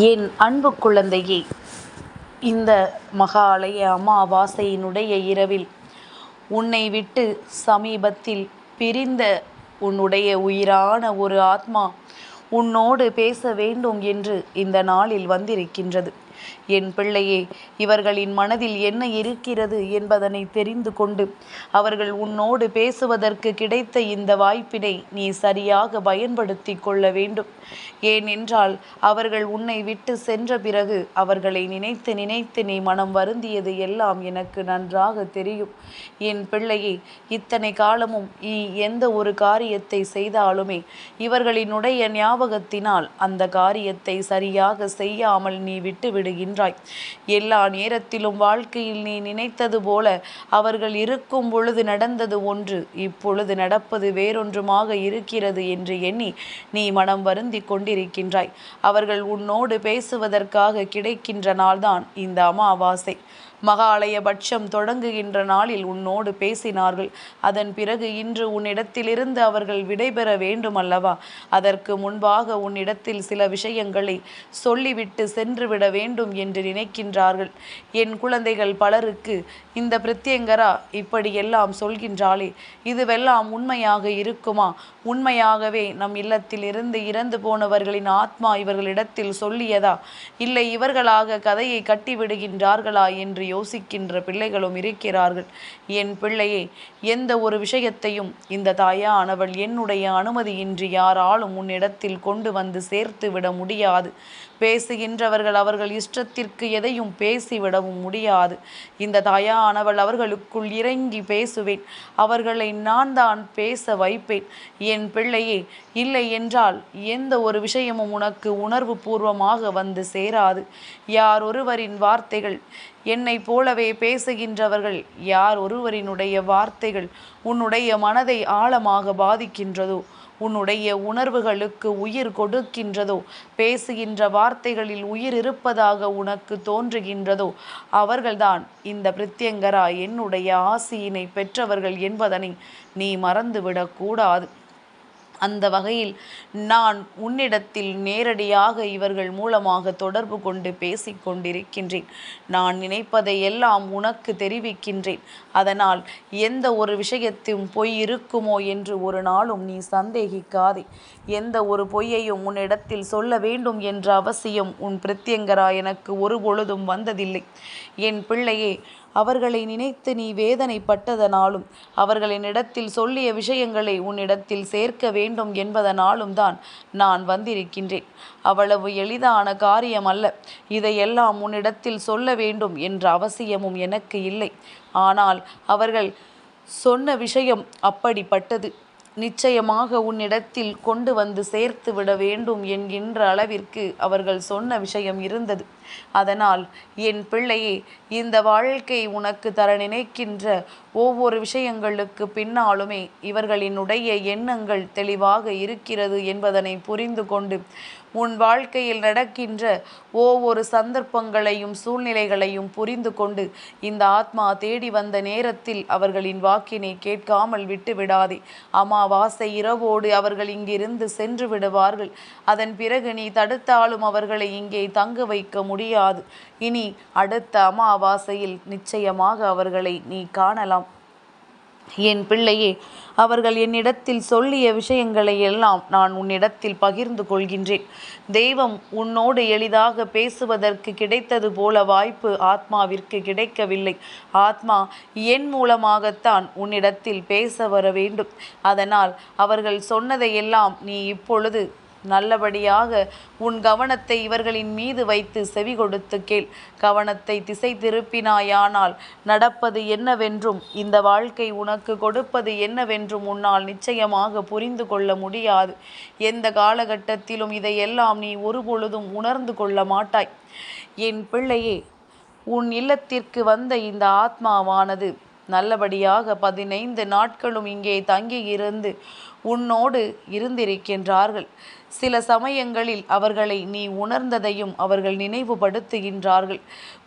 என் அன்பு குழந்தையே இந்த மகாலய அமாவாசையினுடைய இரவில் உன்னை விட்டு சமீபத்தில் பிரிந்த உன்னுடைய உயிரான ஒரு ஆத்மா உன்னோடு பேச வேண்டும் என்று இந்த நாளில் வந்திருக்கின்றது. என் பிள்ளையே இவர்களின் மனதில் என்ன இருக்கிறது என்பதனை தெரிந்து கொண்டு அவர்கள் உன்னோடு பேசுவதற்கு கிடைத்த இந்த வாய்ப்பினை நீ சரியாக பயன்படுத்தி கொள்ள வேண்டும். ஏனென்றால் அவர்கள் உன்னை விட்டு சென்ற பிறகு அவர்களை நினைத்து நினைத்து நீ மனம் வருந்தியது எல்லாம் எனக்கு நன்றாக தெரியும். என் பிள்ளையே இத்தனை காலமும் நீ எந்த ஒரு காரியத்தை செய்தாலுமே இவர்களினுடைய ஞாபகத்தினால் அந்த காரியத்தை சரியாக செய்யாமல் நீ விட்டு விடுகின்றாய் எல்லா நேரத்திலும் வாழ்க்கையில் நீ நினைத்தது போல அவர்கள் இருக்கும் பொழுது நடந்தது ஒன்று. இப்பொழுது நடப்பது வேறொன்றுமாக இருக்கிறது என்று எண்ணி நீ மனம் வருந்தி கொண்டிருக்கின்றாய். அவர்கள் உன்னோடு பேசுவதற்காக கிடைக்கின்ற நாள்தான் இந்த அமாவாசை. மகாலயபட்சம் தொடங்குகின்ற நாளில் உன்னோடு பேசினார்கள். அதன் பிறகு இன்று உன்னிடத்திலிருந்து அவர்கள் விடைபெற வேண்டும் அல்லவா அதற்கு முன்பாக உன்னிடத்தில் சில விஷயங்களை சொல்லிவிட்டு சென்றுவிட வேண்டும் என்று நினைக்கின்றார்கள். என் குழந்தைகள் பலருக்கு இந்த பிரத்யங்கரா இப்படியெல்லாம் சொல்கின்றாளே இதுவெல்லாம் உண்மையாக இருக்குமா? உண்மையாகவே நம் இல்லத்தில் இருந்து இறந்து போனவர்களின் ஆத்மா இவர்களிடத்தில் சொல்லியதா? இல்லை இவர்களாக கதையை கட்டிவிடுகின்றார்களா? என்று யோசிக்கின்ற பிள்ளைகளும் இருக்கிறார்கள். என் பிள்ளையே எந்த ஒரு விஷயத்தையும் இந்த தாயானவள் என்னுடைய அனுமதியின்றி யாராலும் உன்னிடத்தில் கொண்டு வந்து சேர்த்து விட முடியாது. பேசுகின்றவர்கள் அவர்கள் இஷ்டத்திற்கு எதையும் பேசிவிடவும் முடியாது. இந்த தாயானவள் அவர்களுக்குள் இறங்கி பேசுவேன். அவர்களை நான் தான் பேச வைப்பேன். என் பிள்ளையே இல்லை என்றால் எந்த ஒரு விஷயமும் உனக்கு உணர்வு பூர்வமாக வந்து சேராது. யார் ஒருவரின் வார்த்தைகள் என்னை போலவே பேசுகின்றவர்கள் யார் ஒருவரினுடைய வார்த்தைகள் உன்னுடைய மனதை ஆழமாக பாதிக்கின்றதோ உன்னுடைய உணர்வுகளுக்கு உயிர் கொடுக்கின்றதோ பேசுகின்ற வார்த்தைகளில் உயிர் இருப்பதாக உனக்கு தோன்றுகின்றதோ அவர்கள்தான் இந்த பிரித்யங்கரா என்னுடைய ஆசியினை பெற்றவர்கள் என்பதனை நீ மறந்துவிடக்கூடாது. அந்த வகையில் நான் உன்னிடத்தில் நேரடியாக இவர்கள் மூலமாக தொடர்பு கொண்டு பேசிக்கொண்டிருக்கின்றேன். நான் நினைப்பதை எல்லாம் உனக்கு தெரிவிக்கின்றேன். அதனால் எந்த ஒரு விஷயத்தையும் பொய் இருக்குமோ என்று ஒரு நாளும் நீ சந்தேகிக்காதே. எந்த ஒரு பொய்யையும் உன்னிடத்தில் சொல்ல வேண்டும் என்ற அவசியம் உன் பிரத்யங்கரா எனக்கு ஒரு பொழுதும் வந்ததில்லை. என் பிள்ளையே அவர்களை நினைத்து நீ வேதனைப்பட்டதனாலும் அவர்களினிடத்தில் சொல்லிய விஷயங்களை உன்னிடத்தில் சேர்க்க வேண்டும் என்பதனாலும் தான் நான் வந்திருக்கின்றேன். அவ்வளவு எளிதான காரியம் அல்ல இதையெல்லாம் உன்னிடத்தில் சொல்ல வேண்டும் என்ற அவசியமும் எனக்கு இல்லை. ஆனால் அவர்கள் சொன்ன விஷயம் அப்படிப்பட்டது. நிச்சயமாக உன்னிடத்தில் கொண்டு வந்து சேர்த்து விட வேண்டும் என்கின்ற அளவிற்கு அவர்கள் சொன்ன விஷயம் இருந்தது. அதனால் என் பிள்ளையே இந்த வாழ்க்கை உனக்கு தர நினைக்கின்ற ஒவ்வொரு விஷயங்களுக்கு பின்னாலுமே இவர்களினுடைய எண்ணங்கள் தெளிவாக இருக்கிறது என்பதனை புரிந்து கொண்டு உன் வாழ்க்கையில் நடக்கின்ற ஒவ்வொரு சந்தர்ப்பங்களையும் சூழ்நிலைகளையும் புரிந்து கொண்டு இந்த ஆத்மா தேடி வந்த நேரத்தில் அவர்களின் வாக்கினை கேட்காமல் விட்டு விடாதே. அமாவாசை இரவோடு அவர்கள் இங்கிருந்து சென்று விடுவார்கள். அதன் பிறகு நீ தடுத்தாலும் அவர்களை இங்கே தங்க வைக்க முடியாது. இனி அடுத்த அமாவாசையில் நிச்சயமாக அவர்களை நீ காணலாம். என் பிள்ளையே அவர்கள் என்னிடத்தில் சொல்லிய விஷயங்களை எல்லாம் நான் உன்னிடத்தில் பகிர்ந்து கொள்கின்றேன். தெய்வம் உன்னோடு எளிதாக பேசுவதற்கு கிடைத்தது போல வாய்ப்பு ஆத்மாவிற்கு கிடைக்கவில்லை. ஆத்மா என் மூலமாகத்தான் உன்னிடத்தில் பேச வர வேண்டும். அதனால் அவர்கள் சொன்னதையெல்லாம் நீ இப்பொழுது நல்லபடியாக உன் கவனத்தை இவர்களின் மீது வைத்து செவி கொடுத்து கேள். கவனத்தை திசை திருப்பினாயானால் நடப்பது என்னவென்றும் இந்த வாழ்க்கை உனக்கு கொடுப்பது என்னவென்றும் உன்னால் நிச்சயமாக புரிந்து கொள்ள முடியாது. எந்த காலகட்டத்திலும் இதையெல்லாம் நீ ஒருபொழுதும் உணர்ந்து கொள்ள மாட்டாய். என் பிள்ளையே உன் இல்லத்திற்கு வந்த இந்த ஆத்மாவானது நல்லபடியாக பதினைந்து நாட்களும் இங்கே தங்கியிருந்து உன்னோடு இருந்திருக்கின்றார்கள். சில சமயங்களில் அவர்களை நீ உணர்ந்ததையும் அவர்கள் நினைவுபடுத்துகின்றார்கள்.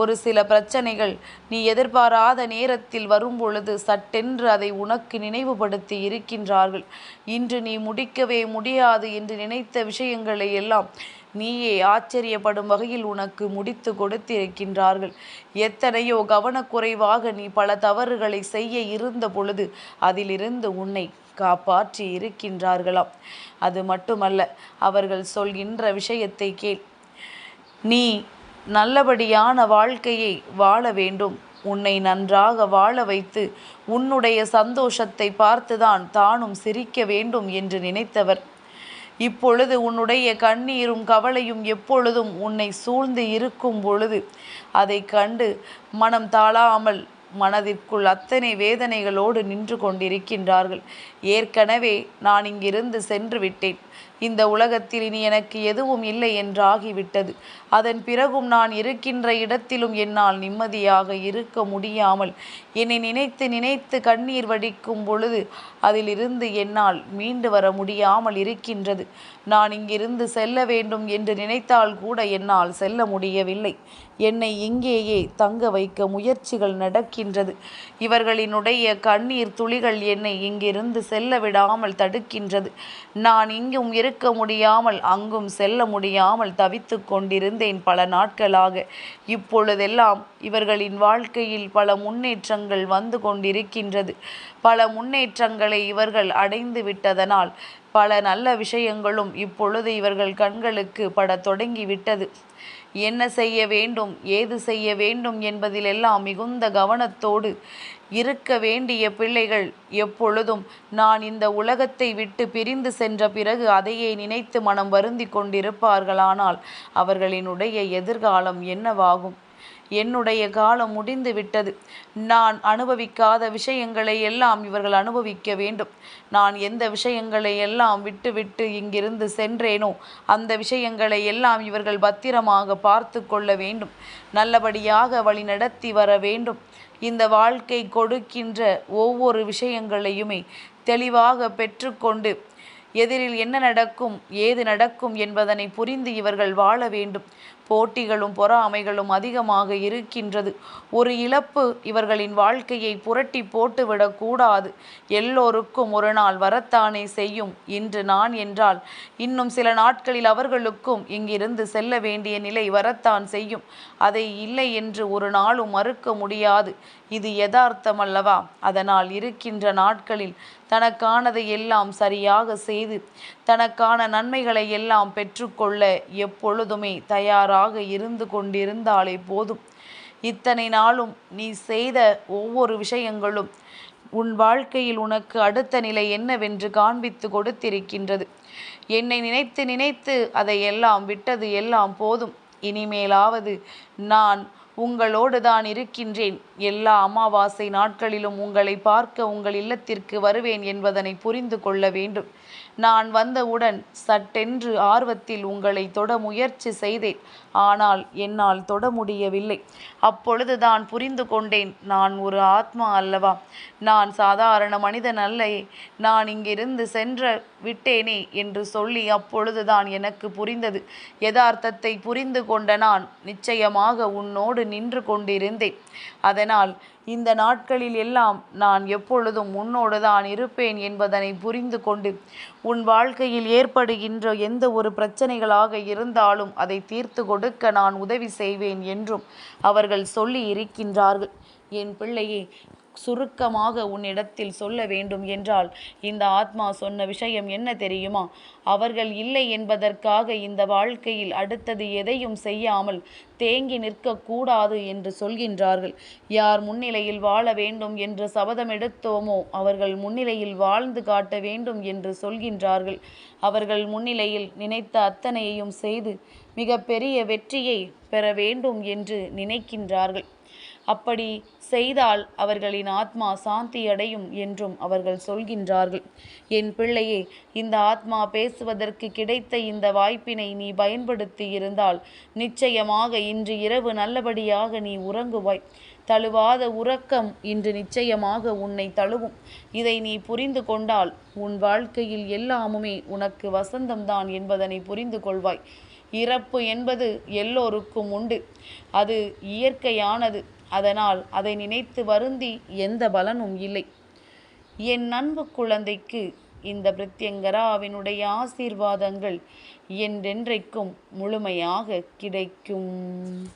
ஒரு சில பிரச்சனைகள் நீ எதிர்பாராத நேரத்தில் வரும்பொழுது சட்டென்று அதை உனக்கு நினைவுபடுத்தி இருக்கின்றார்கள். இன்று நீ முடிக்கவே முடியாது என்று நினைத்த விஷயங்களை எல்லாம் நீயே ஆச்சரியப்படும் வகையில் உனக்கு முடித்து கொடுத்திருக்கின்றார்கள். எத்தனையோ கவனக்குறைவாக நீ பல தவறுகளை செய்ய இருந்த பொழுது அதிலிருந்து உன்னை காப்பாற்றி இருக்கின்றார்களாம். அது மட்டுமல்ல அவர்கள் சொல்கின்ற விஷயத்தை கேள். நீ நல்லபடியான வாழ்க்கையை வாழ வேண்டும். உன்னை நன்றாக வாழ வைத்து உன்னுடைய சந்தோஷத்தை பார்த்துதான் தானும் சிரிக்க வேண்டும் என்று நினைத்தவர். இப்பொழுது உன்னுடைய கண்ணீரும் கவலையும் எப்பொழுதும் உன்னை சூழ்ந்து இருக்கும் பொழுது அதை கண்டு மனம் தாழாமல் மனதிற்குள் அத்தனை வேதனைகளோடு நின்று கொண்டிருக்கின்றார்கள். ஏற்கனவே நான் இங்கிருந்து சென்று விட்டேன். இந்த உலகத்தில் இனி எனக்கு எதுவும் இல்லை என்றாகிவிட்டது. அதன் பிறகும் நான் இருக்கின்ற இடத்திலும் என்னால் நிம்மதியாக இருக்க முடியாமல் என்னை நினைத்து நினைத்து கண்ணீர் வடிக்கும் பொழுது அதிலிருந்து என்னால் மீண்டு வர முடியாமல் இருக்கின்றது. நான் இங்கிருந்து செல்ல வேண்டும் என்று நினைத்தால் கூட என்னால் செல்ல முடியவில்லை. என்னை இங்கேயே தங்க வைக்க முயற்சிகள் இருக்கின்றது இவர்களினுடைய கண்ணீர் துளிகள் என்னை இங்கிருந்து செல்ல விடாமல் தடுக்கின்றது. நான் இங்கும் இருக்க முடியாமல் அங்கும் செல்ல முடியாமல் தவித்து கொண்டிருந்தேன் பல நாட்களாக. இப்பொழுதெல்லாம் இவர்களின் வாழ்க்கையில் பல முன்னேற்றங்கள் வந்து கொண்டிருக்கின்றது. பல முன்னேற்றங்களை இவர்கள் அடைந்து விட்டதனால் பல நல்ல விஷயங்களும் இப்பொழுது இவர்கள் கண்களுக்கு பட தொடங்கிவிட்டது என்ன செய்ய வேண்டும் ஏது செய்ய வேண்டும் என்பதிலெல்லாம் மிகுந்த கவனத்தோடு இருக்க வேண்டிய பிள்ளைகள் எப்பொழுதும் நான் இந்த உலகத்தை விட்டு பிரிந்து சென்ற பிறகு அதையே நினைத்து மனம் வருந்தி கொண்டிருப்பார்களானால் அவர்களினுடைய எதிர்காலம் என்னவாகும்? என்னுடைய காலம் முடிந்து விட்டது. நான் அனுபவிக்காத விஷயங்களை எல்லாம் இவர்கள் அனுபவிக்க வேண்டும். நான் எந்த விஷயங்களை எல்லாம் விட்டுவிட்டு இங்கிருந்து சென்றேனோ அந்த விஷயங்களை எல்லாம் இவர்கள் பத்திரமாக பார்த்து கொள்ள வேண்டும். நல்லபடியாக வழி நடத்தி வர வேண்டும். இந்த வாழ்க்கை கொடுக்கின்ற ஒவ்வொரு விஷயங்களையுமே தெளிவாக பெற்றுக்கொண்டு எதிரில் என்ன நடக்கும் ஏது நடக்கும் என்பதனை புரிந்து இவர்கள் வாழ வேண்டும். போட்டிகளும் பொறாமைகளும் அதிகமாக இருக்கின்றது. ஒரு இழப்பு இவர்களின் வாழ்க்கையை புரட்டி போட்டுவிடக்கூடாது எல்லோருக்கும் ஒரு நாள் வரத்தானே செய்யும். இன்று நான் என்றால் இன்னும் சில நாட்களில் அவர்களுக்கும் இங்கிருந்து செல்ல வேண்டிய நிலை வரத்தான் செய்யும். அதை இல்லை என்று ஒரு நாளும் மறுக்க முடியாது. இது யதார்த்தம் அல்லவா? அதனால் இருக்கின்ற நாட்களில் தனக்கானதை எல்லாம் சரியாக செய்து தனக்கான நன்மைகளை எல்லாம் பெற்றுக்கொள்ள எப்பொழுதுமே தயாராக இருந்து கொண்டிருந்தாலே போதும். இத்தனை நாளும் நீ செய்த ஒவ்வொரு விஷயங்களும் உன் வாழ்க்கையில் உனக்கு அடுத்த நிலை என்னவென்று காண்பித்து கொடுத்திருக்கின்றது. என்னை நினைத்து நினைத்து அதை எல்லாம் விட்டது எல்லாம் போதும். இனிமேலாவது நான் உங்களோடு தான் இருக்கின்றேன். எல்லா அமாவாசை நாட்களிலும் உங்களை பார்க்க உங்கள் இல்லத்திற்கு வருவேன் என்பதனை புரிந்து கொள்ள வேண்டும். நான் வந்தவுடன் சட்டென்று ஆர்வத்தில் உங்களை தொட முயற்சி செய்தேன். ஆனால் என்னால் தொட முடியவில்லை. அப்பொழுதுதான் புரிந்து கொண்டேன் நான் ஒரு ஆத்மா அல்லவா? நான் சாதாரண மனிதன் அல்லையே. நான் இங்கிருந்து சென்ற விட்டேனே என்று சொல்லி அப்பொழுதுதான் எனக்கு புரிந்தது. யதார்த்தத்தை புரிந்து கொண்ட நான் நிச்சயமாக உன்னோடு நின்று கொண்டிருந்தேன். அதனால் இந்த நாட்களில் எல்லாம் நான் எப்பொழுதும் உன்னோடு தான் இருப்பேன் என்பதனை புரிந்து கொண்டு உன் வாழ்க்கையில் ஏற்படுகின்ற எந்த ஒரு பிரச்சனைகளாக இருந்தாலும் அதை தீர்த்து கொடுக்க நான் உதவி செய்வேன் என்றும் அவர்கள் சொல்லி இருக்கின்றார்கள். என் பிள்ளையே சுருக்கமாக உன்னிடத்தில் சொல்ல வேண்டும் என்றால் இந்த ஆத்மா சொன்ன விஷயம் என்ன தெரியுமா? அவர்கள் இல்லை என்பதற்காக இந்த வாழ்க்கையில் அடுத்தது எதையும் செய்யாமல் தேங்கி நிற்கக்கூடாது என்று சொல்கின்றார்கள். யார் முன்னிலையில் வாழ வேண்டும் என்று சபதம் எடுத்தோமோ அவர்கள் முன்னிலையில் வாழ்ந்து காட்ட வேண்டும் என்று சொல்கின்றார்கள். அவர்கள் முன்னிலையில் நினைத்த அத்தனையையும் செய்து மிக பெரிய வெற்றியை பெற வேண்டும் என்று நினைக்கின்றார்கள். அப்படி செய்தால் அவர்களின் ஆத்மா சாந்தியடையும் என்றும் அவர்கள் சொல்கின்றார்கள். என் பிள்ளையே இந்த ஆத்மா பேசுவதற்கு கிடைத்த இந்த வாய்ப்பினை நீ பயன்படுத்தி இருந்தால் நிச்சயமாக இன்று இரவு நல்லபடியாக நீ உறங்குவாய். தழுவாத உறக்கம் இன்று நிச்சயமாக உன்னை தழுவும். இதை நீ புரிந்து கொண்டால் உன் வாழ்க்கையில் எல்லாமுமே உனக்கு வசந்தம்தான் என்பதனை புரிந்து கொள்வாய். இறப்பு என்பது எல்லோருக்கும் உண்டு. அது இயற்கையானது. அதனால் அதை நினைத்து வருந்தி எந்த பலனும் இல்லை. என் அன்பு குழந்தைக்கு இந்த பிரத்யங்கராவினுடைய ஆசீர்வாதங்கள் என்றென்றைக்கும் முழுமையாக கிடைக்கும்.